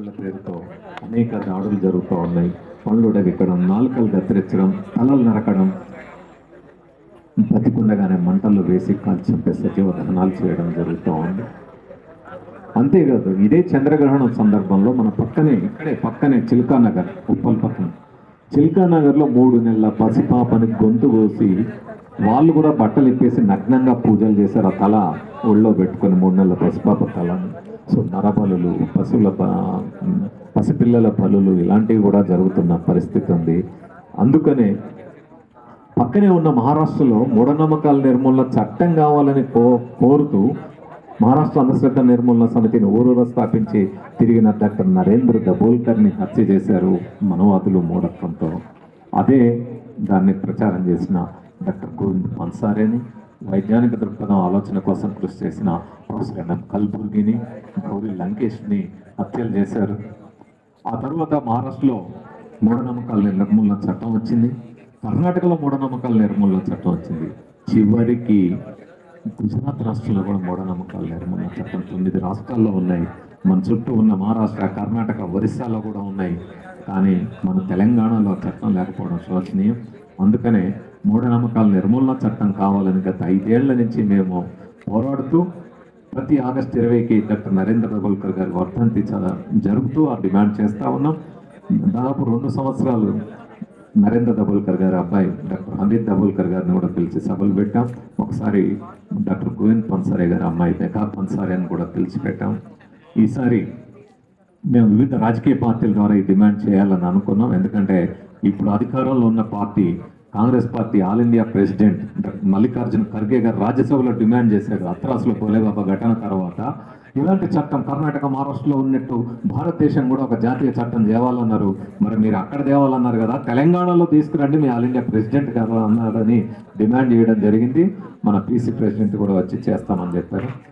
పలుకుబళ్ళ పేరుతో అనేక దాడులు జరుగుతూ ఉన్నాయి. పళ్ళు డగిక్కడం నాలుకలు కత్తిరించడం తలలు నరకడం బతికుండగానే మంటల్లో వేసి కాల్చి చంపే సజీవ దహనాలు చేయడం జరుగుతూ ఉంది. అంతేకాదు ఇదే చంద్రగ్రహణం సందర్భంలో మన పక్కనే ఇక్కడే పక్కనే చిల్కా నగర్ ఉప్పల్ పక్కన. చిల్కా నగర్లో మూడు నెలల పసిపాపని గొంతు కోసి వాళ్ళు కూడా బట్టలు ఇప్పేసి నగ్నంగా పూజలు చేశారు. ఆ తల ఒళ్ళో పెట్టుకొని మూడు నెలల పసిపాప తలని. సో నరబలులు పశువుల ప- పసిపిల్లల పలులు ఇలాంటివి కూడా జరుగుతున్న పరిస్థితి ఉంది. అందుకనే పక్కనే ఉన్న మహారాష్ట్రలో మూఢనమ్మకాల నిర్మూలన చట్టం కావాలని కో కోరుతూ మహారాష్ట్ర అంధశ్రద్ధ నిర్మూలన సమితిని ఊరూర స్థాపించి తిరిగిన డాక్టర్ నరేంద్ర దబోల్కర్ని హత్య చేశారు మనవాదులు మూఢత్వంతో. అదే దాన్ని ప్రచారం చేసిన డాక్టర్ గోవింద్ పన్సారేని వైజ్ఞానిక దృక్పథం ఆలోచన కోసం కృషి చేసిన ప్రొఫెసర్ ఎన్ఎం కల్బుర్గిని గౌరీ లంకేష్ని హత్యలు చేశారు. ఆ తర్వాత మహారాష్ట్రలో మూఢనమ్మకాల నిర్మూలన చట్టం వచ్చింది. కర్ణాటకలో మూఢనమ్మకాల నిర్మూలన చట్టం వచ్చింది. చివరికి గుజరాత్ రాష్ట్రంలో కూడా మూఢనమ్మకాల నిర్మూలన చట్టం తొమ్మిది రాష్ట్రాల్లో ఉన్నాయి. మన చుట్టూ ఉన్న మహారాష్ట్ర కర్ణాటక ఒరిస్సాలో కూడా ఉన్నాయి. కానీ మన తెలంగాణలో చట్టం లేకపోవడం శోచనీయం. అందుకనే మూఢనమ్మకాల నిర్మూలన చట్టం కావాలని గత ఐదేళ్ళ నుంచి మేము పోరాడుతూ ప్రతి ఆగస్టు ఇరవైకి డాక్టర్ నరేంద్ర దబోల్కర్ గారి వర్ధంతి జరుగుతూ ఆ డిమాండ్ చేస్తూ ఉన్నాం. దాదాపు రెండు సంవత్సరాలు నరేంద్ర దబోల్కర్ గారి అబ్బాయి డాక్టర్ అమిత్ దబోల్కర్ గారిని కూడా పిలిచి సభలు పెట్టాం. ఒకసారి డాక్టర్ గోవింద్ పన్సారే గారి అమ్మాయి మెకా పన్సారే అని కూడా పిలిచి పెట్టాం ఈసారి మేము వివిధ రాజకీయ పార్టీల ద్వారా ఈ డిమాండ్ చేయాలని అనుకున్నాం. ఎందుకంటే ఇప్పుడు అధికారంలో ఉన్న party Congress party all India president Mallikarjun Kharge garu రాజ్యసభలో డిమాండ్ చేశారు. అత్రాసులో పోలేబాబా ఘటన తర్వాత ఇలాంటి చట్టం కర్ణాటక మహారాష్ట్రలో ఉన్నట్టు భారతదేశం కూడా ఒక జాతీయ చట్టం తేవాలన్నారు. మరి మీరు అక్కడ తేవాలన్నారు కదా? తెలంగాణలో తీసుకురండి మీ ఆల్ ఇండియా ప్రెసిడెంట్ గారు అన్నారని డిమాండ్ చేయడం జరిగింది. మన పీసీ ప్రెసిడెంట్ కూడా వచ్చి చేస్తామని చెప్పారు.